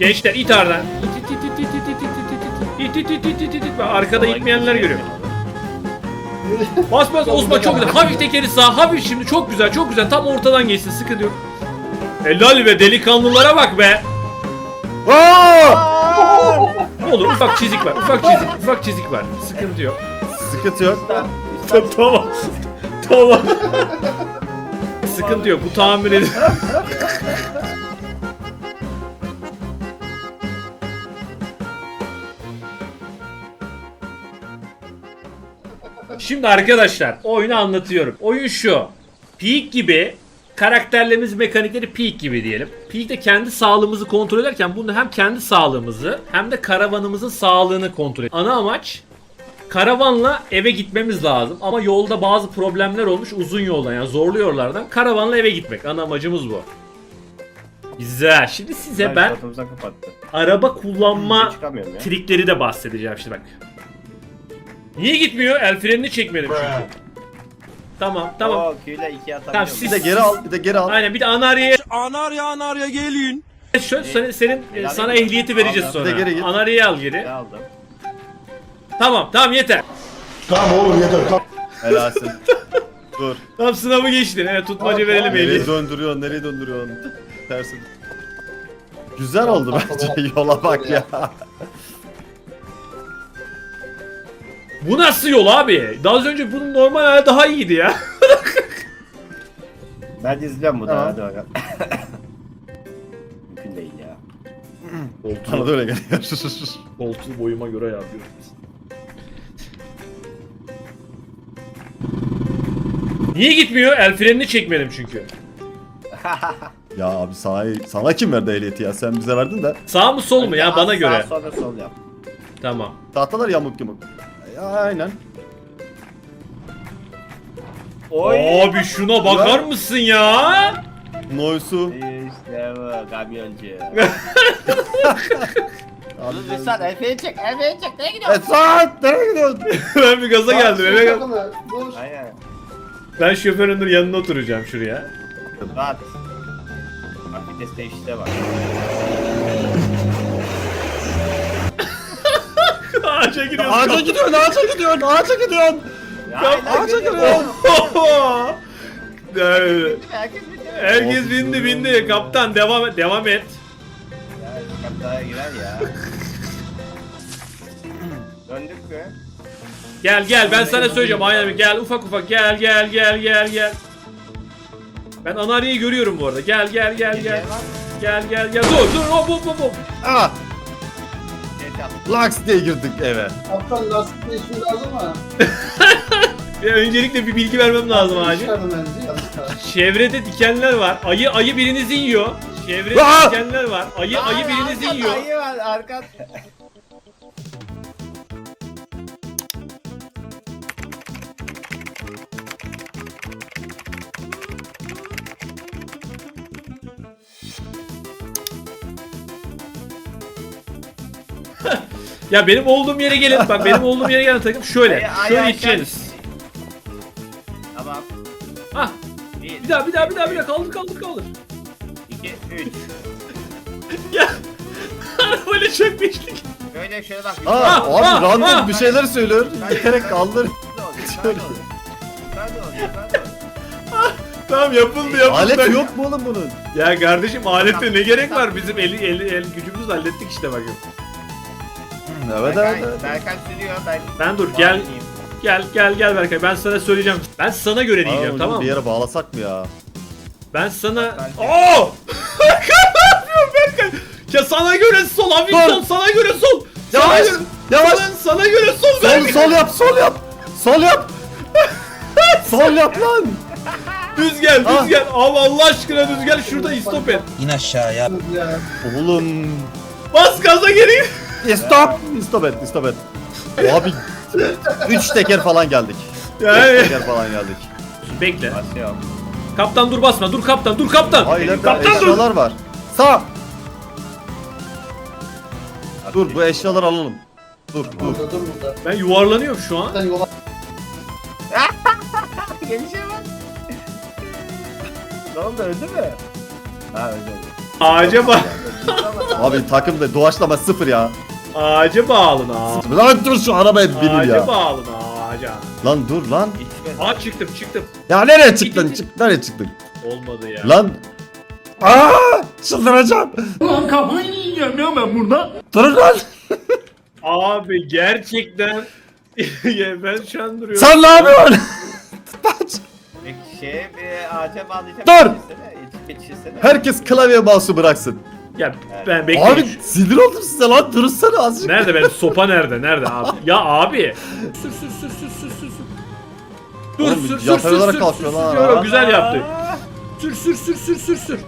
Gençler it aradan. İt it it it it it it it it it it it it it arkada itmeyenler görüyorum. Bas bas Osman çok güzel. Hafif tekeri sağ, hafif şimdi çok güzel, çok güzel. Tam ortadan geçsin, sıkıntı yok. Helal be delikanlılara bak be. Aa! Olur ufak çizik var, ufak çizik, ufak çizik var. Sıkıntı yok. Sıkıntı yok. tamam. tamam. Sıkıntı yok. Bu tahammül edin. Şimdi arkadaşlar oyunu anlatıyorum. Oyun şu. Peak gibi karakterlerimiz mekanikleri peak gibi diyelim. Peak'te kendi sağlığımızı kontrol ederken bunu hem kendi sağlığımızı hem de karavanımızın sağlığını kontrol et. Ana amaç Karavanla eve gitmemiz lazım ama yolda bazı problemler olmuş uzun yoldan yani zorlu yollardan. Karavanla eve gitmek ana amacımız bu. Güzel. Şimdi size ben araba kullanma trikleri de bahsedeceğim şimdi bak. Niye gitmiyor? El frenini çekmedim çünkü. Tamam tamam. Oo, Q'yle atabiliyorum. Tamam, Bir siz- de geri al, bir de geri al. Aynen bir de anarya Anarya anarya gelin. Şöyle senin, senin e, sana ehliyeti vereceğiz Al, sonra. bir de geri git. Anaryayı al geri. Ne aldım? Tamam tamam yeter. Tamam oğlum yeter. Tamam. Helalsin. Dur. Tamam sınavı geçtin. Evet tutmaca verelim Nereye ehliyeti. döndürüyorsun, nereye döndürüyorsun? Tersin. Güzel oldu bence. Yola bak ya. Bu nasıl yol abi? Daha az önce bunun normal hali daha iyiydi ya. Ben izliyorum bu da Tamam. hadi bakalım. Mümkün değil ya. Bana da öyle geliyor. Koltuğu boyuma göre yapıyorum. Niye gitmiyor? El frenini çekmedim çünkü. ya abi sana, sana kim verdi ehliyeti ya? Sen bize verdin de. Sağ mı sol mu ya bana Sağ, göre. sonra sol yap. Tamam. Tahtalar yamuk yamuk. Aynen. Oy. Abi şuna bakar mısın ya? Noise'u. İşte bu kamyoncu. Abi, Dur Rüsat Efe'yi çek Efe'yi çek neye gidiyorsun? Esat! Nereye gidiyorsun? ben bir gaza geldim eve gel. Dur. Aynen. Ben şoförün dur yanına oturacağım şuraya. Rahat. Bak vites değişte bak. Ağaca gidiyoruz. Ağaca gidiyorsun, ağaca gidiyorsun, ağaca gidiyorsun. Ya, Ya, aynen, ağaca giriyor. Evet. Herkes bindi. Herkes bindi bindi. Kaptan devam et. Devam et. Ya kaptaya girer ya. Döndük mü? Gel gel ben sana söyleyeceğim aynen gel ufak ufak gel gel gel gel gel. Ben anaryayı görüyorum bu arada. Gel gel gel gel. Gel gel gel. Dur dur hop hop hop hop. Laks diye girdik eve. Kaptan lastik değişimi lazım mı? Ya öncelikle bir bilgi vermem lazım acil. Çıkardım bence. Çevrede dikenler var. Ayı ayı birinizi yiyor. Çevrede Aa! dikenler var. Ayı ayı birinizi arkada yiyor. Ayı var arka. Ya benim olduğum yere gelin. Bak benim olduğum yere gelin takım. Şöyle. Ayı Şöyle aşağı- içeceğiniz. Tamam. Hah. 1, Bir daha bir daha bir daha bir daha kaldır kaldır kaldır. 2, 3. Ya. Böyle çökmüştük. Böyle şöyle bak. Aa, Ah, abi ah, random ah. bir şeyler söylüyor. Giderek kaldır. Tamam yapıldı yapıldı. Alet yok mu oğlum bunun? Ya kardeşim alette ne gerek var? Bizim eli el, el gücümüzle hallettik işte bakın. Evet evet. Berkay, evet. Berkay sürüyor ben. Ben dur gel Bağlayayım. gel gel gel Berkay ben sana söyleyeceğim. Ben sana göre diyeceğim Aa, tamam Bir mı? yere bağlasak mı ya? Ben sana... Oo! Berkay ne yapıyorsun Berkay? Ya sana göre sol sol sana göre sol. Sana Yavaş, göre, yavaş. Sana, sana göre sol Sol, Berkay. sol yap, sol yap. Sol yap. sol yap lan. Düz gel düz Ah. gel. Abi Allah aşkına düz gel şurada istop et. İn aşağıya. Ya. Oğlum. Bas gaza geri. Stop. Stop et, stop et. Abi 3 teker falan geldik. 3 Yani. teker falan geldik. Bekle. Kaptan dur basma. Dur kaptan dur kaptan. İleride kaptan dur. eşyalar var. Sağ. Dur bu eşyaları alalım. Dur dur. Burada dur burada. Ben yuvarlanıyorum şu an. Sen yola Gelişe bak. ne oldu öldü mü? Ha öldü öldü. Ağaca bağ Abi takımda doğaçlama sıfır ya. Ağaca bağlın ağaca. Lan dur şu arabaya binin Ağaca ya. bağlın ağaca. Lan dur lan. Aa çıktım çıktım. Ya nereye çıktın? Çık, nereye çıktın? Olmadı ya. Lan. Aa! Çıldıracağım. Lan kafayı yiyeceğim ya ben burada. Durun lan. Abi gerçekten ya ben şu an duruyorum. Sen ne yapıyorsun? Peki şeye bir ağaca bağlayacağım. Dur! Yetişsene, yetiş- Yetişsene. Herkes klavye mouse'u bıraksın. Ya ben bekliyorum. Abi sinir oldum size lan. Durursana azıcık. Nerede benim sopa nerede? Nerede abi? Ya abi. Sür sür sür sür sür sür. Dur Oğlum, sür sür sür yatay sür olarak sür kalkıyor sür lan sür. Yo, Güzel yaptı. Sür sür sür sür sür sür.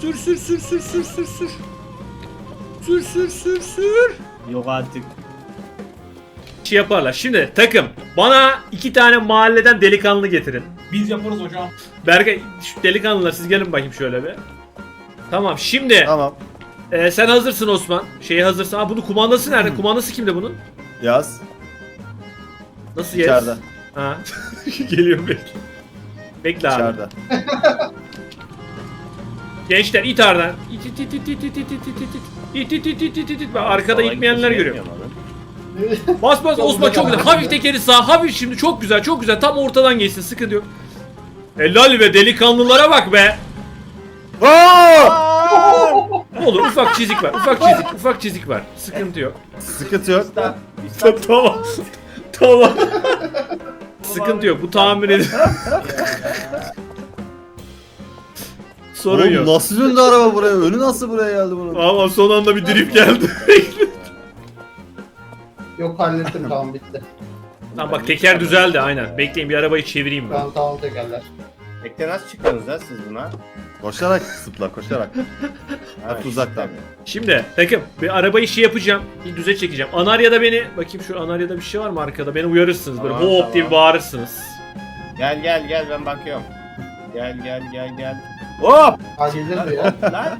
Sür sür sür sür sür sür sür. Sür sür sür sür. Yok artık. Şey yaparlar. Şimdi takım bana iki tane mahalleden delikanlı getirin. Biz yaparız hocam. Berkay şu delikanlılar siz gelin bakayım şöyle bir. Tamam şimdi Tamam. E, sen hazırsın Osman. Şeyi hazırsın. Aa bunun kumandası nerede? Kumandası kimde bunun? Yaz. Nasıl yes? İçeride. Ha. Geliyorum bekle. Bekle abi. İçeride. Gençler it aradan. İt it it it it it it it it it it. İt it it it it it it. Ben arkada itmeyenler görüyorum. Bas bas Osman çok güzel. Hafif tekeri sağ. Hafif şimdi çok güzel çok güzel. Tam ortadan geçsin sıkıntı yok. Helal be delikanlılara bak be. Aa! Olur ufak çizik var. Ufak çizik ufak çizik var. Sıkıntı yok. Sıkıntı yok. tamam. tamam. Sıkıntı yok. Bu tahmin edin. Sorun Oğlum yok. nasıl döndü araba buraya? Önü nasıl buraya geldi bunun? Ama son anda bir drift geldi. Yok hallettim tamam bitti. Tamam bak teker düzeldi aynen. Bekleyin bir arabayı çevireyim ben. Tamam tamam tekerler. Bekle nasıl çıktınız lan siz buna? Koşarak zıpla koşarak. Hep uzaktan. Şimdi takım bir arabayı şey yapacağım. Bir düze çekeceğim. Anarya'da beni bakayım şu Anarya'da bir şey var mı arkada? Beni uyarırsınız böyle Tamam, hop diye bağırırsınız. Gel gel gel ben bakıyorum. Gel gel gel gel. Hop! Gelir mi ya? lan!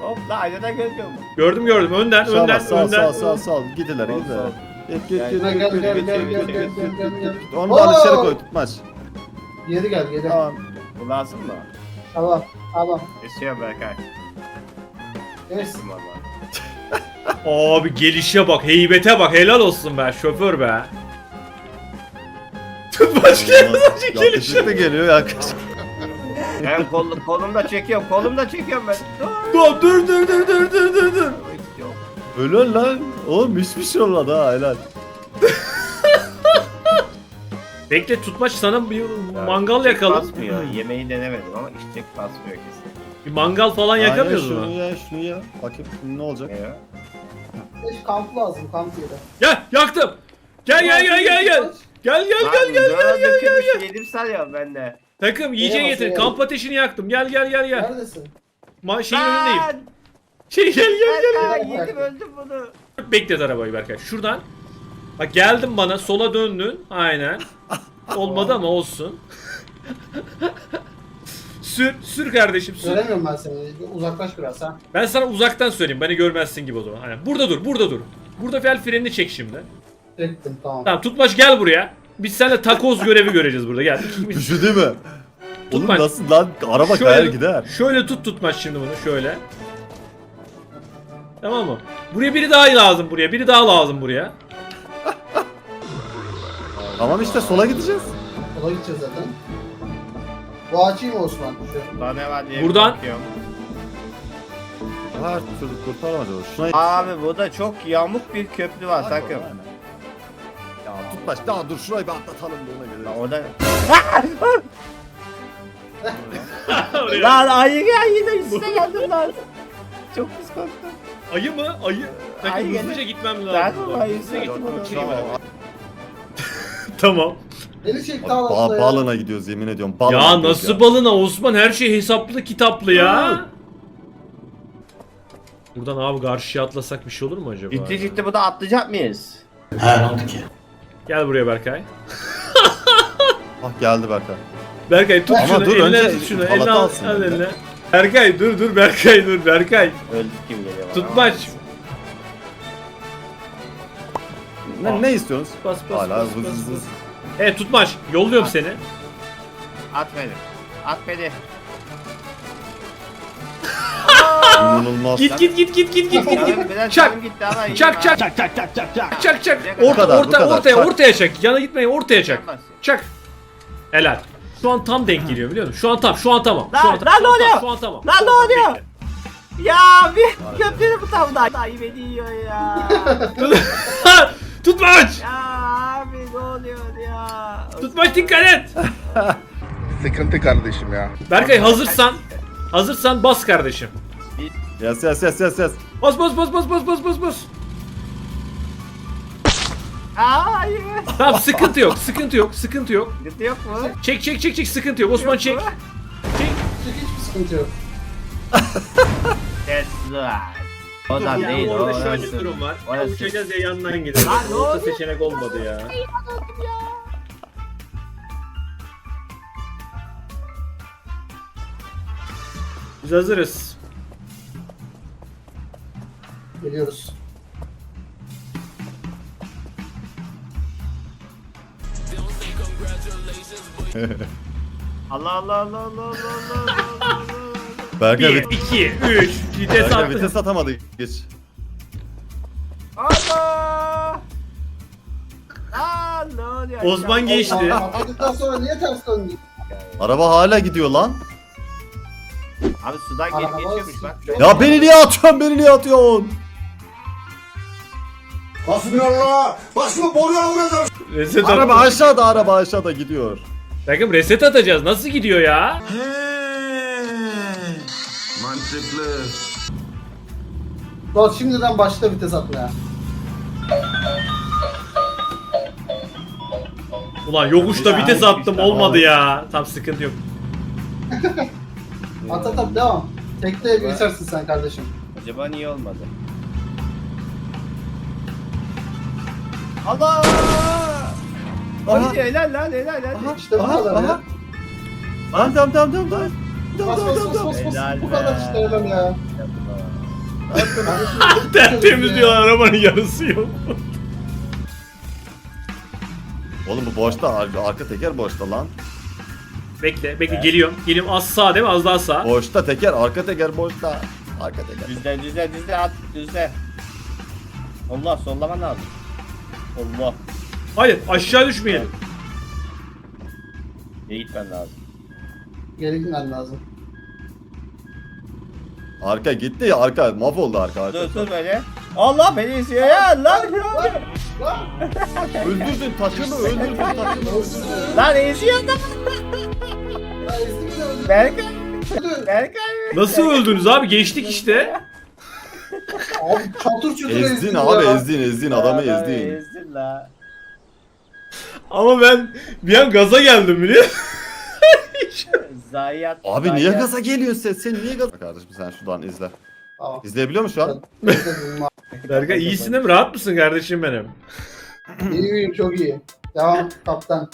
Hop lan aynada görüyor musun? Gördüm gördüm önden Sağ önden sağ önden. sağ sağ sağ gidiler Sol, gidiler. sol. Git git Gel, git Gel git gel git gel git gel git gel git gel git gel gel. git. Onu bana dışarı koy tutmaz. Geri gel geri. Tamam. Bu lazım mı? Tamam tamam. Esiyor Berkay. Yes. Esim valla. Abi gelişe bak heybete bak helal olsun be şoför be. Başka Yakışıklı geliyor yakışıklı. Ben kol, kolumda çekiyorum, kolumda çekiyorum ben. Dur dur dur dur dur dur dur dur. Yok. Lan. Oğlum hiçbir şey olmadı ha helal. Bekle tutmaç sana bir Ya, mangal yakalım. Basmıyor. Yemeği denemedim ama içecek basmıyor kesin. Bir mangal falan yakamıyoruz şunu mu? ye şunu ye. Bakayım ne olacak? Ne ya? Beş kamp lazım kamp yeri. Gel yaktım. Gel gel gel gel gel. Gel gel gel gel gel gel gel. gel. Yedim sanıyorum ben de. Takım yiyeceği Eyvah, getir. eyvah. Kamp ateşini yaktım. Gel gel gel gel. Neredesin? Ma şeyin önündeyim. Lan! Şey gel gel gel. Gel. yedim öldüm bunu. Beklet arabayı Berkay. Şuradan. Bak geldin bana sola döndün. Aynen. Olmadı ama olsun. sür sür kardeşim sür. Göremiyorum ben seni. Uzaklaş biraz ha. Ben sana uzaktan söyleyeyim. Beni görmezsin gibi o zaman. Aynen. Burada dur, burada dur. Burada fel frenini çek şimdi. Çektim tamam. Tamam tutmaç gel buraya. Biz seninle takoz görevi göreceğiz burada. Gel. Bir şey değil mi? Oğlum Tutma. nasıl lan? Araba Şöyle- kayar gider. Şöyle tut tutmaç şimdi bunu şöyle. Tamam mı? Buraya biri daha lazım buraya. Biri daha lazım buraya. Tamam işte sola gideceğiz. Kola gideceğiz zaten. Bu açayım mı Osman? Şu. Daha ne var diye Buradan- bakıyorum. Her türlü kurtaramadı. Şuna Abi burada çok yamuk bir köprü var takım. Ya tutmaç daha dur şurayı bir atlatalım da ona göre. Lan orada... lan ayı ayı da üstüne geldim lan. Çok pis korktum. Ayı mı? Ayı. Takım Ayı hızlıca gitmem Ben lazım. de ayı Hızlıca gitmem üstüne uçurayım geldim. arabayı. Tamam. Beni çek Ba dağlarda ya. balına gidiyoruz yemin ediyorum. Balına Ya gidiyoruz nasıl balına Osman her şey hesaplı kitaplı ya. Buradan abi karşıya atlasak bir şey olur mu acaba? Ciddi ciddi bu da atlayacak mıyız? Gel buraya Berkay. Ah geldi Berkay. Berkay tut Ama şunu, dur, eline önce tut şunu, eline al, alsın al eline. Berkay dur dur Berkay dur Berkay. Öldük gibi geliyor bana. Tutmaç. Ne, ne istiyorsunuz? Bas bas Hala bas, vız bas, vız bas. vız. Evet tutmaç. Yolluyorum seni. At beni. At beni. İnanılmaz. Git git git git git git git. Biraz Çak. canım gitti ama iyi Çak çak Çak çak çak çak çak. çak çak. Bu Orta kadar, bu orta kadar. ortaya Çak. ortaya çak. Yana gitmeyin ortaya çak. Çak. Helal. Şu an tam denk geliyor biliyor musun? Şu an tam, şu an tamam. Şu Lan, an, lan şu ne an oluyor? tam, Şu an tamam. Lan ne tam oluyor? Ya bir köprünün bu tarafından. Ay beni yiyor ya. Tutmaç! ya abi ne oluyor ya? Tutmaç dikkat et! Sıkıntı kardeşim ya. Berkay hazırsan, hazırsan bas kardeşim. Yes yes yes yes yes. Bas bas bas bas bas bas bas bas. Aa, Hayır. Tamam sıkıntı yok, sıkıntı yok, sıkıntı yok. Sıkıntı yok mu? Çek çek çek çek sıkıntı yok. Osman çek. Çek. Hiçbir sıkıntı yok. Tesla. O da Ya, değil orada şöyle bir orası. durum var. Orası. Uçacağız ya yandan gidelim. Lan ne Orta oldu? seçenek olmadı ya. Biz hazırız. Geliyoruz. Allah Allah Allah Allah Allah Allah Allah. Berkay 1, vit 2, 3, vites Berkay attı. vites atamadı. Geç. Allah. Aa ne oluyor? Osman geçti. Atladıktan sonra niye ters döndün? Araba hala gidiyor lan. Abi sudan gelip Araba geçiyormuş bak. Ya beni niye atıyorsun? Beni niye atıyorsun? Hasbinallah. Başımı boruya vuracağım. Reset Araba at. aşağıda, araba aşağıda gidiyor. Takım reset atacağız. Nasıl gidiyor ya? Mantıklı. Suat şimdiden başla vites atmaya. Ulan yokuşta Ya, vites attım işte, olmadı ya. Tam sıkıntı yok. At at at devam. Tekneye geçersin sen kardeşim. Acaba niye olmadı? Allah! Aha. Hadi helal lan helal hadi. İşte bu Aha, kadar aha. ya. Tamam tamam tamam tamam. tamam. Bas bas bas bas bas. Bu kadar işte helal ya. Tertemiz diyor arabanın yarısı yok. Oğlum bu boşta, ar- arka teker boşta lan. Bekle bekle geliyorum. Geliyorum az sağ değil mi? Az daha sağ. Boşta teker, arka teker boşta. Arka teker. Düzle düzle düzle at düzle. Allah sollaman lazım. Allah. Hayır aşağı düşmeyelim. İyi gitmen lazım. Geri gitmen lazım. Arka gitti ya, arka mahvoldu arka. arka. Dur dur böyle. Allah beni izliyor ya lan. Öldürdün takımı, öldürdün takımı. Lan eziyor da. Berkay. Berkay. Nasıl öldünüz abi? Geçtik işte. Abi çatır çutur Ezdin ya. abi, ezdin, ezdin, adamı Adamı ezdin. Ezdin la. Ama ben bir an gaza geldim biliyor musun? Zayiat. Abi niye zayiat. gaza geliyorsun sen? Sen niye gaza... Kardeşim sen şuradan izle. Tamam. İzleyebiliyor musun şu an? Berkay iyisin değil mi? Rahat mısın kardeşim benim? İyi iyiyim çok iyi. Devam kaptan.